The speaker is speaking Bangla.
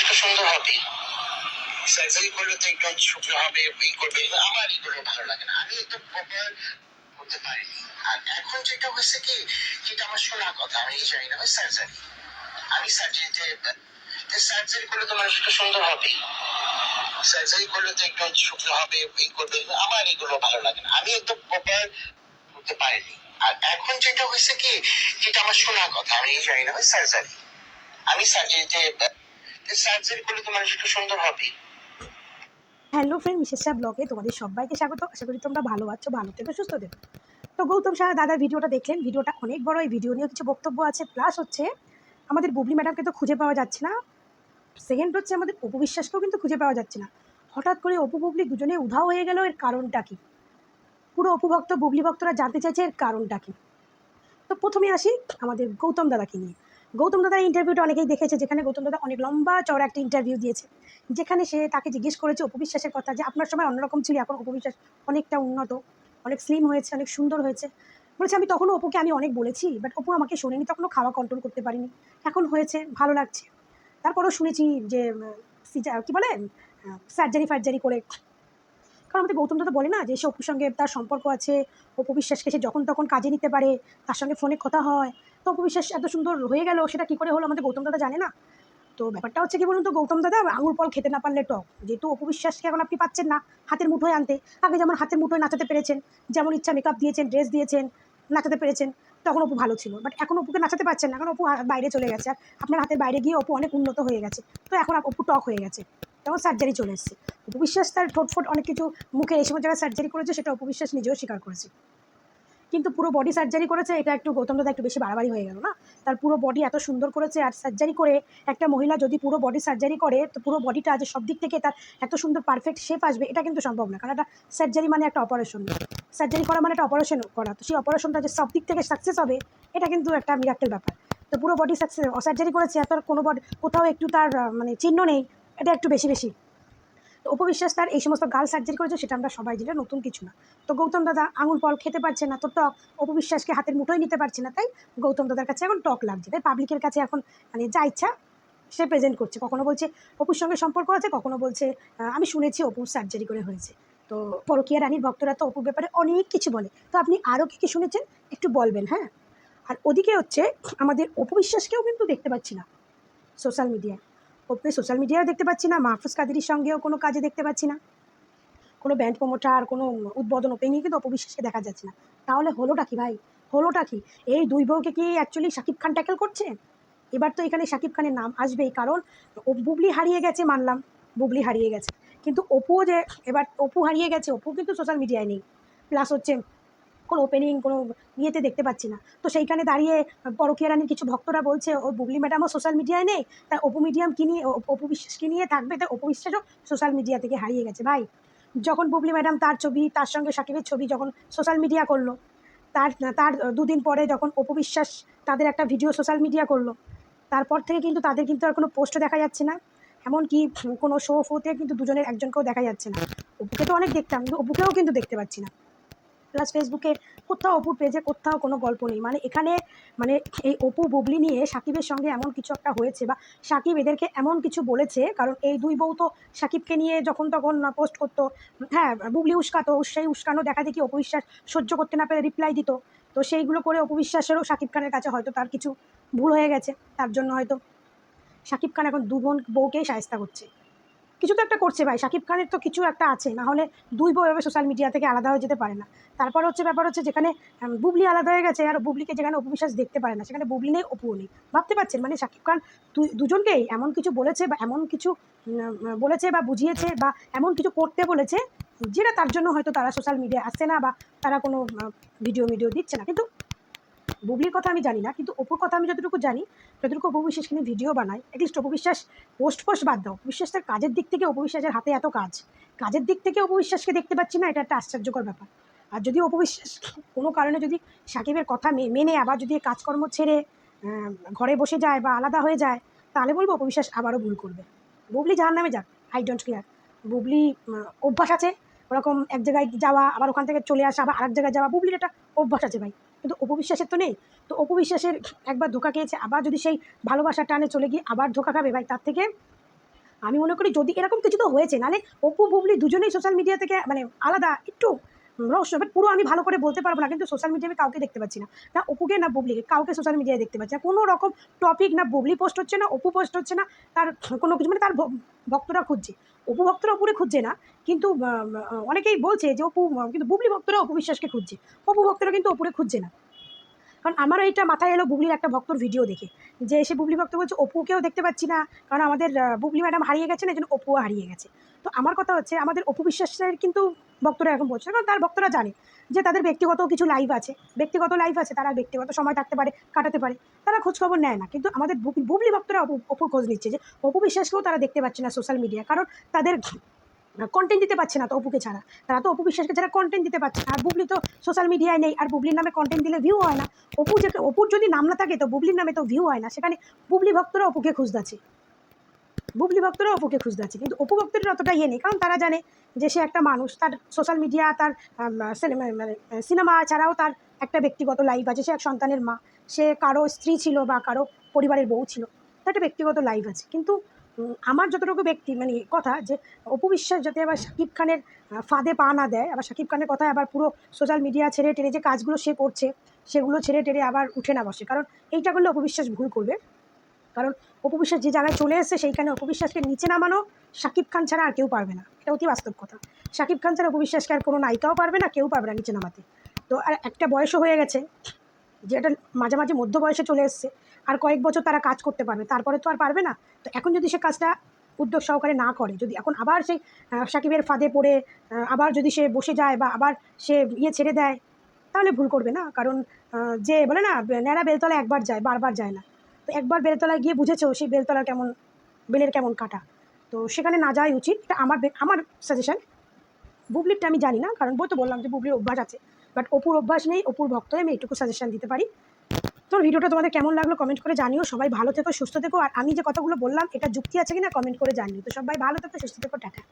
একটু সুন্দর হবে। সার্জারি করলে তো একটু শুকনো হবে এই করবে আমার এগুলো ভালো লাগে না। আমি একটু প্রপার করতে পারিনি। আর এখন যেটা হয়েছে কি যেটা আমার শোনা কথা, আমি জানি না সার্জারি আমি সার্জারিতে সার্জারি করলে তো মানুষ একটু সুন্দর হবে। সার্জারি করলে তো একটু শুকনো হবে এই করবে আমার এগুলো ভালো লাগে না। আমি একটু প্রপার করতে পারিনি। আর এখন যেটা হয়েছে কি যেটা আমার শোনা কথা, আমি জানি না সার্জারি আমি সার্জারিতে সার্জারি করলে তো মানুষ একটু সুন্দর হবে। হ্যালো ফ্রেন্ড মিসেস শাহ ব্লগে তোমাদের সবাইকে স্বাগত। আশা করি তোমরা ভালো আছো, ভালো থেকো, সুস্থ থেকো। তো গৌতম শাহ দাদার ভিডিওটা দেখলেন, ভিডিওটা অনেক বড়, এই ভিডিও নিয়ে কিছু বক্তব্য আছে। প্লাস হচ্ছে, আমাদের বুবলি ম্যাডামকে তো খুঁজে পাওয়া যাচ্ছে না। সেকেন্ড হচ্ছে, আমাদের অপু বিশ্বাসকেও কিন্তু খুঁজে পাওয়া যাচ্ছে না। হঠাৎ করে অপু, বুবলি দুজনে উধাও হয়ে গেল, এর কারণটা কি? পুরো অপু ভক্ত, বুবলি ভক্তরা জানতে চাইছে, এর কারণটা কি? তো প্রথমে আসি আমাদের গৌতম দাদাকে নিয়ে। গৌতম দাদার ইন্টারভিউটা অনেকেই দেখেছে, যেখানে গৌতম দাদা অনেক লম্বা, চওড়া একটা ইন্টারভিউ দিয়েছে। যেখানে সে তাকে জিজ্ঞেস করেছে অপবিশ্বাসের কথা যে, আপনার সময় অন্যরকম ছিল, এখন উপবিশ্বাস অনেকটা উন্নত, অনেক স্লিম হয়েছে, অনেক সুন্দর হয়েছে। বলেছে, আমি তখনও অপুকে আমি অনেক বলেছি বাট অপু আমাকে শোনেনি, তখনও খাওয়া কন্ট্রোল করতে পারিনি। এখন হয়েছে, ভালো লাগছে। তারপরেও শুনেছি যে কি বলে সার্জারি ফার্জারি করে। কারণ আমাদের গৌতম দাদা বলে না যে, সে অপুর সঙ্গে তার সম্পর্ক আছে, অপু বিশ্বাসকে সে যখন তখন কাজে নিতে পারে, তার সঙ্গে ফোনে কথা হয়। তো বিশ্বাস এত সুন্দর হয়ে গেল, সেটা কি করে হলো আমাদের গৌতম দাদা জানে না? তো ব্যাপারটা হচ্ছে কি বলুন তো, গৌতম দাদা আঙুর ফল খেতে না পারলে টক। যেহেতু অপু বিশ্বাসকে এখন আপনি পাচ্ছেন না, হাতের মুঠোয় আনতে। আগে যেমন হাতের মুঠোয় নাচাতে পেরেছেন, যেমন ইচ্ছা মেকআপ দিয়েছেন ড্রেস দিয়েছেন, নাচাতে পেরেছেন, তখন অপু ভালো ছিল। বাট এখন অপুকে নাচাতে পারছেন না, কারণ অপু বাইরে চলে গেছে। আর আপনার হাতের বাইরে গিয়ে অপু অনেক উন্নত হয়ে গেছে। তো এখন অপু টক হয়ে গেছে। তখন সার্জারি চলে এসেছে। অপু বিশ্বাস তার ঠোঁট ফোট অনেক কিছু মুখে এই সময় জায়গায় সার্জারি করেছে, সেটা অপু বিশ্বাস নিজেও স্বীকার করেছে। কিন্তু পুরো বডি সার্জারি করেছে, এটা একটু গৌতম দাদা একটু বেশি বাড়াবাড়ি হয়ে গেল না? তার পুরো বডি এত সুন্দর করেছে, আর সার্জারি করে একটা মহিলা যদি পুরো বডি সার্জারি করে, তো পুরো বডিটা যে সব দিক থেকে তার এত সুন্দর পারফেক্ট শেপ আসবে, এটা কিন্তু সম্ভব না। কারণ একটা সার্জারি মানে একটা অপারেশন সার্জারি করা মানে একটা অপারেশন করা। তো সেই অপারেশনটা যে সব দিক থেকে সাকসেস হবে, এটা কিন্তু একটা মিরাক্কেল ব্যাপার। তো পুরো বডি সার্জারি করেছে আর কোনো বডি কোথাও একটু তার মানে চিহ্ন নেই, এটা একটু বেশি বেশি। তো অপবিশ্বাস তার এই সমস্ত গাল সার্জারি করেছে, সেটা আমরা সবাই জানি নতুন কিছু না। তো গৌতম দাদা আঙুল ফল খেতে পারছে না, তো টক অপবিশ্বাসকে হাতের মুঠোয় নিতে পারছে না, তাই গৌতম দাদার কাছে এখন টক লাগছে। তাই পাবলিকের কাছে এখন মানে যা ইচ্ছা সে প্রেজেন্ট করছে। কখনো বলছে অপুর সঙ্গে সম্পর্ক আছে, কখনো বলছে আমি শুনেছি অপুর সার্জারি করে হয়েছে। তো পরকিয়া রানীর ভক্তরা তো অপুর ব্যাপারে অনেক কিছু বলে। তো আপনি আরও কী কী শুনেছেন? একটু বলবেন হ্যাঁ? আর ওদিকে হচ্ছে, আমাদের অপবিশ্বাসকেও কিন্তু দেখতে পাচ্ছি না সোশ্যাল মিডিয়ায় ওপরে সোশ্যাল মিডিয়ায় দেখতে পাচ্ছি না, মাহফুজ কাদেরির সঙ্গেও কোনো কাজে দেখতে পাচ্ছি না। কোনো ব্যান্ড প্রমোটার কোনো উদ্বোধন ওপেনিং কিন্তু অপবিশ্বাসকে দেখা যাচ্ছে না। তাহলে হলোটা কি ভাই? হলোটা কি? এই দুই বউকে কি অ্যাকচুয়ালি শাকিব খান ট্যাকেল করছে? এবার তো এখানে শাকিব খানের নাম আসবেই, কারণ ও বুবলি হারিয়ে গেছে মানলাম, বুবলি হারিয়ে গেছে। কিন্তু অপুও যে, এবার অপু হারিয়ে গেছে, অপু কিন্তু সোশ্যাল মিডিয়ায় নেই। প্লাস হচ্ছে কোনো ওপেনিং কোনো ইয়েতে দেখতে পাচ্ছি না। তো সেইখানে দাঁড়িয়ে পরকিয়া রানীর কিছু ভক্তরা বলছে, ও বুবলি ম্যাডামও সোশ্যাল মিডিয়ায় নেই? তাই অপু মিডিয়াম কি নিয়ে অপু বিশ্বাসকে নিয়ে থাকবে? তাই অপু বিশ্বাসও সোশ্যাল মিডিয়া থেকে হারিয়ে গেছে, ভাই। যখন বুবলি ম্যাডাম তার ছবি, তার সঙ্গে সাকিবের ছবি যখন সোশ্যাল মিডিয়া করল, তার তার দুদিন পরে যখন অপু বিশ্বাস তাদের একটা ভিডিও সোশ্যাল মিডিয়া করল, তারপর থেকে কিন্তু তাদের কিন্তু আর কোনো পোস্টও দেখা যাচ্ছে না। এমনকি কোনো শো ফোতে কিন্তু দুজনের একজনকেও দেখা যাচ্ছে না। অপুকে তো অনেক দেখতাম, কিন্তু অপুকেও কিন্তু দেখতে পাচ্ছি না। প্লাস ফেসবুকে কোথাও অপুর পেজে কোথাও কোনো গল্প নেই। মানে এখানে মানে এই অপু বুবলি নিয়ে সাকিবের সঙ্গে এমন কিছু একটা হয়েছে বা সাকিব এদেরকে এমন কিছু বলেছে, কারণ এই দুই বউ তো সাকিবকে নিয়ে যখন তখন পোস্ট করতো হ্যাঁ বুবলি উস্কাতো, সেই উস্কানো দেখা দেখি অপবিশ্বাস সহ্য করতে না পেরে রিপ্লাই দিত। তো সেইগুলো করে অপবিশ্বাসেরও সাকিব খানের কাছে হয়তো তার কিছু ভুল হয়ে গেছে, তার জন্য হয়তো সাকিব খান এখন দু বোন বউকেই সায়স্তা করছে। কিছু তো একটা করছে ভাই সাকিব খানের তো কিছু একটা আছে না হলে দুই বউ এভাবে সোশ্যাল মিডিয়া থেকে আলাদা হয়ে যেতে পারে না। তারপর হচ্ছে ব্যাপার হচ্ছে যেখানে বুবলি আলাদা হয়ে গেছে আর বুবলিকে যেখানে অপবিশ্বাস দেখতে পারে না, সেখানে বুবলি নেই, অপুও নেই। ভাবতে পারছেন? মানে সাকিব খান দুজনকেই এমন কিছু বলেছে বা এমন কিছু বলেছে বা বুঝিয়েছে বা এমন কিছু করতে বলেছে, যেটা তার জন্য হয়তো তারা সোশ্যাল মিডিয়ায় আসছে না বা তারা কোনো ভিডিও ভিডিও দিচ্ছে না। কিন্তু বুবলির কথা আমি জানি না কিন্তু অপুর কথা আমি যতটুকু জানি যতটুকু অপু বিশ্বাস কিন্তু ভিডিও বানায় at least Apu Biswas post post বাদ দাও অপু বিশ্বাসের কাজের দিক থেকে অপু বিশ্বাসের হাতে এত কাজ কাজের দিক থেকে অপু বিশ্বাসকে দেখতে পাচ্ছি না এটা একটা আশ্চর্যকর ব্যাপার আর যদি অপু বিশ্বাস কোনো কারণে যদি সাকিবের কথা মেনে আবার যদি কাজকর্ম ছেড়ে ঘরে বসে যায় বা আলাদা হয়ে যায় তাহলে বলব অপু বিশ্বাস আবারও ভুল করবে বুবলি যার নামে যাক আই ডোন্ট কেয়ার বুবলি অভ্যাস আছে ওরকম এক জায়গায় যাওয়া আবার ওখান থেকে চলে আসা আবার আরেক জায়গায় যাওয়া বুবলির একটা অভ্যাস আছে ভাই কিন্তু অপবিশ্বাসের তো নেই। তো অপবিশ্বাসের একবার ধোকা খেয়েছে, আবার যদি সেই ভালোবাসার টানে চলে গিয়ে আবার ধোকা খাবে ভাই, তার থেকে আমি মনে করি যদি এরকম কিছু তো হয়েছে, নাহলে অপু, বুবলি দুজনেই সোশ্যাল মিডিয়া থেকে মানে আলাদা, একটু রহস্য বাট পুরো আমি ভালো করে বলতে পারব না, কিন্তু সোশ্যাল মিডিয়ায় কাউকে দেখতে পাচ্ছি না। না অপুকে, না বুবলিকে কাউকে সোশ্যাল মিডিয়ায় দেখতে পাচ্ছি না। কোনো রকম টপিক না বুবলি পোস্ট হচ্ছে না, অপু পোস্ট হচ্ছে না, তার কোনো কিছু মানে তার ভক্তরা খুঁজছে। অপু ভক্তরা অপুরে খুঁজছে না, কিন্তু অনেকেই বলছে যে অপু কিন্তু বুবলি ভক্তরা অপু বিশ্বাসকে খুঁজছে। অপু ভক্তরা কিন্তু অপুরে খুঁজছে না। কারণ আমারও এইটা মাথায় এলো বুবলির একটা ভক্তর ভিডিও দেখে, যে সে বুবলি ভক্ত বলছে, অপুকেও দেখতে পাচ্ছি না। কারণ আমাদের বুবলি ম্যাডাম হারিয়ে গেছেন এই জন্য অপুও হারিয়ে গেছে। তো আমার কথা হচ্ছে, আমাদের অপু বিশ্বাসের কিন্তু ভক্তরা এরকম বলছে, কারণ তার ভক্তরা জানে যে তাদের ব্যক্তিগত কিছু লাইভ আছে। ব্যক্তিগত লাইফ আছে, তারা ব্যক্তিগত সময় থাকতে পারে, কাটাতে পারে, তারা খোঁজখবর নেয় না। কিন্তু আমাদের বুবলি ভক্তরা অপু খোঁজ নিচ্ছে যে, অপু বিশ্বাসকেও তারা দেখতে পাচ্ছে না সোশ্যাল মিডিয়া কারণ তাদের কন্টেন্ট দিতে পারছে না তো অপুকে ছাড়া। তারা তো অপু বিশ্বাসকে ছাড়া কন্টেন্ট দিতে পারছে না। আর বুবলি তো সোশ্যাল মিডিয়ায় নেই, আর বুবলির নামে কন্টেন্ট দিলে ভিউ হয় না। অপু যে, অপুর যদি নাম না থাকে তো বুবলির নামে তো ভিউ হয় না। সেখানে বুবলি ভক্তরা অপুকে খুঁজদাচ্ছে বুবলি ভক্তরা অপুকে খুঁজদাচ্ছে কিন্তু অপু ভক্তদের অতটা ইয়ে নেই, কারণ তারা জানে যে সে একটা মানুষ, তার সোশ্যাল মিডিয়া তার সিনেমা মানে সিনেমা ছাড়াও তার একটা ব্যক্তিগত লাইফ আছে, সে এক সন্তানের মা, সে কারও স্ত্রী ছিল বা কারও পরিবারের বউ ছিল, তার একটা ব্যক্তিগত লাইফ আছে, কিন্তু আমার যতটুকু ব্যক্তি মানে কথা যে অপু বিশ্বাস যাতে আবার শাকিব খানের ফাঁদে পা না দেয়, আবার শাকিব খানের কথায় আবার পুরো সোশ্যাল মিডিয়া ছেড়ে টেড়ে যে কাজগুলো সে করছে, সেগুলো ছেড়ে টেড়ে আবার উঠে না বসে, কারণ এইটা করলে অপবিশ্বাস ভুল করবে। কারণ অপবিশ্বাস যে জায়গায় চলে এসেছে, সেইখানে অপবিশ্বাসকে নিচে নামানো শাকিব খান ছাড়া আর কেউ পারবে না। এটা অতি বাস্তব কথা। শাকিব খান ছাড়া অপবিশ্বাসকে আর কোনো নায়িকাও পারবে না, কেউ পারবে না নিচে নামাতে। তো আর একটা বয়সও হয়ে গেছে, যে এটা মাঝামাঝি মধ্য বয়সে চলে এসছে, আর কয়েক বছর তারা কাজ করতে পারবে, তারপরে তো আর পারবে না। তো এখন যদি সে কাজটা উদ্যোগ সহকারে না করে, যদি এখন আবার সেই সাকিবের ফাঁদে পড়ে আবার যদি সে বসে যায় বা আবার সে ইয়ে ছেড়ে দেয়, তাহলে ভুল করবে না। কারণ যে বলে না, ন্যাড়া বেলতলা একবার যায়, বারবার যায় না। একবার বেলতলায় গিয়ে বুঝেছ সেই বেলতলার কেমন, বেলের কেমন কাটা। তো সেখানে না যাওয়াই উচিত। এটা আমার আমার সাজেশন বুবলিরটা আমি জানি না, কারণ বই তো বললাম যে বুবলির অভ্যাস আছে। বাট অপুর অভ্যাস নেই, অপুর ভক্ত, আমি এইটুকু সাজেশান দিতে পারি। তো ভিডিওটা তোমাদের কেমন লাগল কমেন্ট করে জানিও। সবাই ভালো থেকো, সুস্থ থেকো। আর আমি যে কথাগুলো বললাম, এটা যুক্তি আছে কিনা কমেন্ট করে জানিও। তো সবাই ভালো থেকো, সুস্থ থেকো, টাটা।